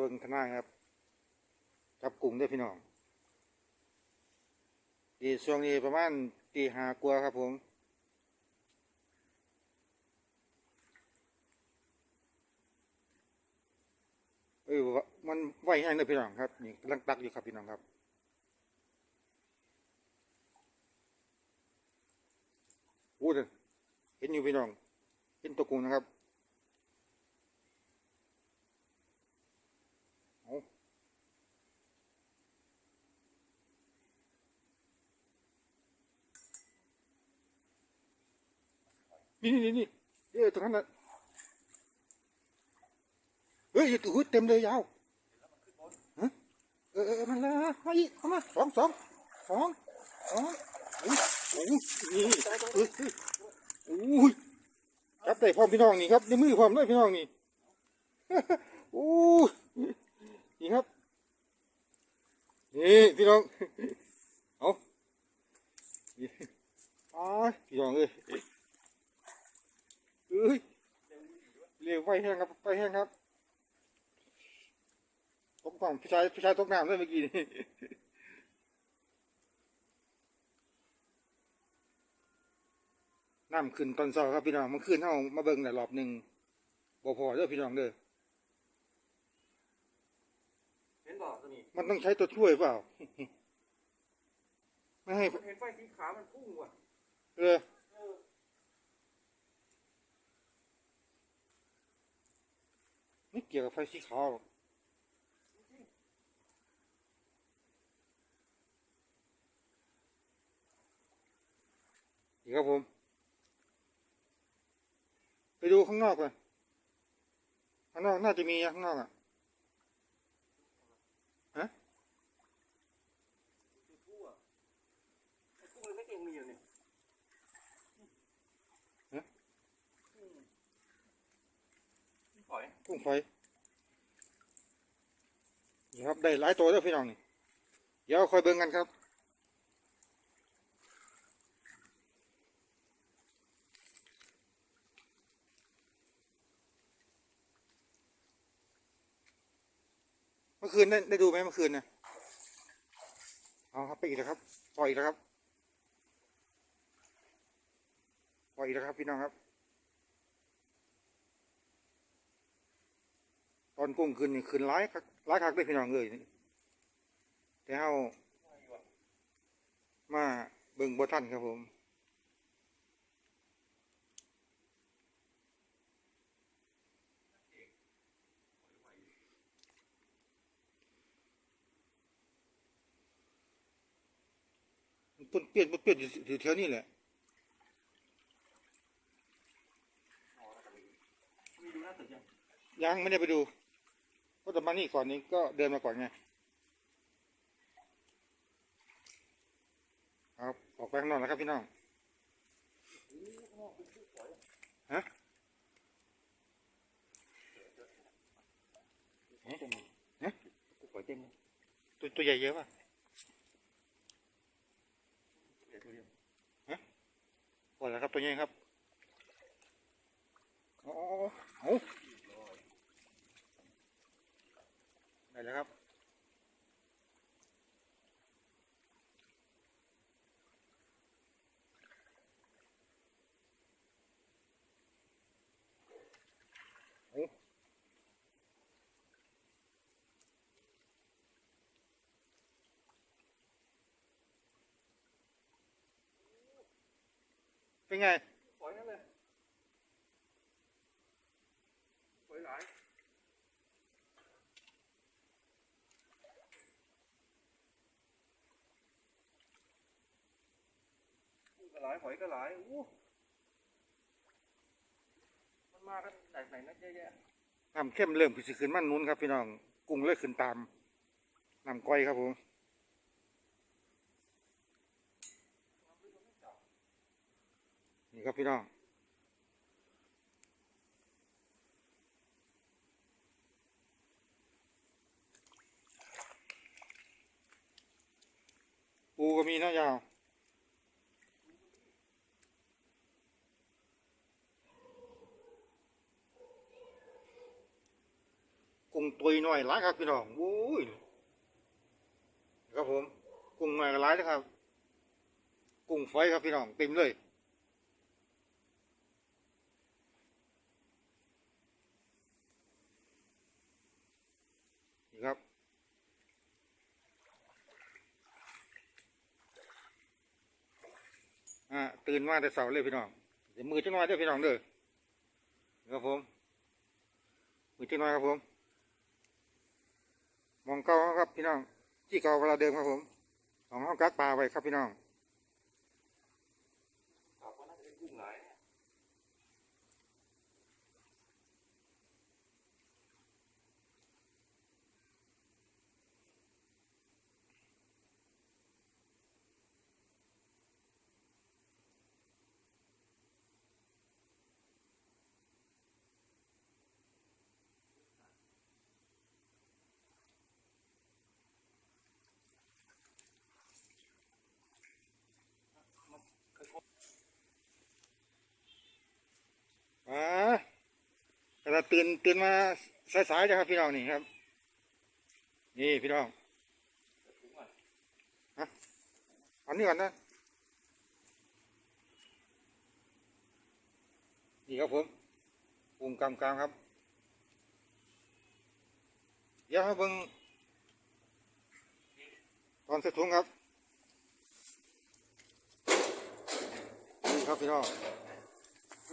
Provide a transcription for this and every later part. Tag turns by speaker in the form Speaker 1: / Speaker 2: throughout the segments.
Speaker 1: เบิ่งทนายครับ จับกลุ่มได้พี่น้องดีช่วงนี้ประมาณตีหากว่าครับผมเออมันไหวแห้งเลยพี่น้องครับนี่กำลังตักอยู่ครับพี่น้องครับอ้เด้เห็นอยู่พี่น้องเห็นตัวกุ้งนะครับ นี่นี่นี่นี่เอ้ยตรงนั้นน่ะเฮ้ยตัวเต็มเลยยาวเออเออมันละมาอีกเข้ามาสองสองสองสองโอ้ยโอ้ยนี่เฮ้ยเฮ้ยโอ้ยจับได้พร้อมพี่น้องนี่ครับในมือพร้อมเลยพี่น้องนี่โอ้ยนี่ครับนี่พี่น้องเอานี่อ้ายพี่น้องเอ้ย เอ้ยเรียกไฟแห้งครับไฟแห้งครับตกน้ำพี่ชายพี่ชายตกน้ำเลยเมื่อกี้นี่น้ำขึ้นตอนเช้าครับพี่น้องมันขึ้นเท่ามาเบิ่งแต่รอบหนึ่งบ่พอเด้อพี่น้องเด้อ
Speaker 2: เห็นบอกตัวนี้
Speaker 1: มันต้องใช้ตัวช่วยเปล่าไม่ให้
Speaker 2: เห็นไฟสีขาวมันพุ่งว่ะ
Speaker 1: เออ
Speaker 2: เออ
Speaker 1: ไม่เกี่ยวกับไฟสีขาวหรอกนี่ครับผม ไปดูข้างนอกเลยข้างนอกน่าจะมีอะข้างนอกอะ
Speaker 2: จุดพุ่งอะไอ้พุ่งมันไม่เก่งมีอยู่เนี่ยอืมปล่ อย
Speaker 1: กุ้งไฟนี่ครับได้หลายตัวแล้วพี่น้องนี่เดี๋ยวคอยเบิ่งกันครับเมื่อคืนได้ได้ดูไหมเมื่อคืนนี่ยเอาครับไปอีกแล้วครับปล่อยอีกแล้วครับปล่อยอีกแล้วครับพี่น้องครับ อนกุ้งขึ้นนี่ขึ้นร้ายคักร้ายคักเลยพี่น้องเลยแต่เฮามาเบิ่งบ่ทันครับผมมันปนเปียนปนเปียนอยู่แถวนี้แหละ
Speaker 2: ยัง
Speaker 1: ไม่ได้ไปดู เพราะแต่มานี่ก่อนนี้ก็เดินมาก่อนไงครับออกไปข้างนอกนะครับพี่น้องฮะ
Speaker 2: เต็มเลย
Speaker 1: ฮะ
Speaker 2: กูปล่อยเต็มเลย
Speaker 1: ตัวตัวใหญ่เยอะป่ะ
Speaker 2: เดี๋ยวตัวเดียว
Speaker 1: พอแล้วครับตัวใหญ่ครับโอ้โหได้ แล้วครับ เป็นไง
Speaker 2: ปล่อยนั่นเลยปล่อยหลายกุ้งก็ หลายหอยก็หลายอู้มันมากันจากไหนนักเยอะแยะ
Speaker 1: น้ำเข้มเริ่มสิขึ้นมันนู้นครับพี่น้องกุ้งเลยขึ้นตามน้ำก้อยครับผมนี่ครับพี่น้องปูก็มีนะยาว ตัวน้อยหลายครับพี่น้องโอ้ยครับผม กุ้งน้อยหลายนะครับ กุ้งฝอยครับพี่น้องเต็มเลยดีครับอ่าตื่นมาแต่เสาเลยพี่น้องเดี๋ยวมือจังน้อยเด้อพี่น้องเด้อครับผมมือจังน้อยครับผม องเก่าครับพี่น้องที่เก่าเวลาเดิมครับผมของห้องกักปลาไว้ครับพี่น้อง
Speaker 2: ครับว่าน่าจะเป็นกุ้งหลาย
Speaker 1: อ่าเวลา ตื่นตื่นมาสายๆจ้ะครับพี่น้องนี่ครับ นี่พี่น้อง
Speaker 2: ถุงอะ
Speaker 1: อันนี้ก่อนนะนี่ครับผมปุ่มกำกลางครับเดี๋ยวให้เบิ่งตอนเสร็จถุงครับนี่ครับพี่น้อง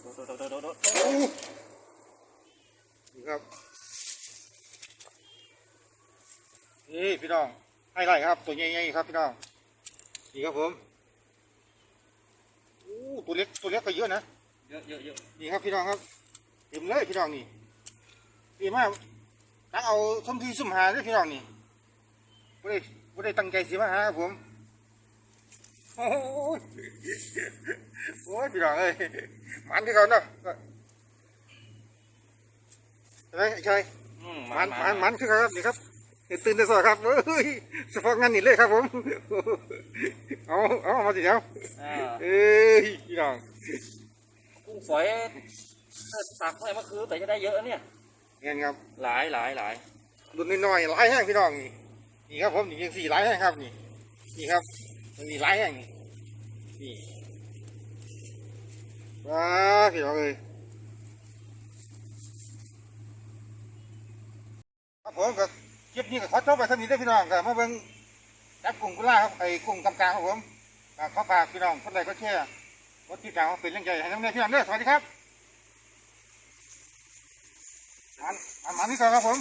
Speaker 2: โดดโดดโดดโดด
Speaker 1: นี่ครับ นี่พี่น้องให้ไรครับ ตัวใหญ่ๆครับพี่น้อง นี่ครับผมโอ้ตัวเล็กตัวเล็กก็เยอะนะ
Speaker 2: เยอะเยอะเยอะ
Speaker 1: นี่ครับพี่น้องครับเต็มเลยพี่น้องนี่ดีมากตั้งเอาสมทีสุ่มหาเลยพี่น้องนี่ไม่ได้ไม่ได้ตั้งใจสิมาหาครับผมโอ้ยโอ้ยพี่น้องเอ้ยมันที่เขาเนาะ ใช่ไหมใช่
Speaker 2: อืม
Speaker 1: มันมันมันคือเขาครับนี่ครับเห็นตื่นแต่สวยครับเอ้ยเฉพาะงานนี่เลยครับผมเอาเอาเอามาสิเดียว
Speaker 2: อ่า
Speaker 1: เอ้ยพี่น้อง
Speaker 2: กุ้งฝอยถ้าตักไว้เมื่อคืนแต่จะได้เยอะเนี่ย
Speaker 1: เงี้ยครับ
Speaker 2: หลายหลายหลาย
Speaker 1: รุ่นน้อยๆหลายแห้งพี่น้องนี่นี่ครับผมนี่ยังสี่หลายแห้งครับนี่นี่ครับยังมีหลายแห้งนี่นี่ว้าพี่น้องเอ้ย ครับผมก็คลิปนี้ก็ขอจบไปเท่านี้ได้อพี่น้องกับมาเบิ่งจับกลุ่มกุล่าครับไอ้กลุ่มกำกลางครับผมเขอฝากพี่น้องคนใดก็แชร์กดติดตามเป็นเรื่องใหญ่ให้น้องเนี่ยพี่น้องเด้อสวัสดีครับอันอันนี้ก่อนครับผม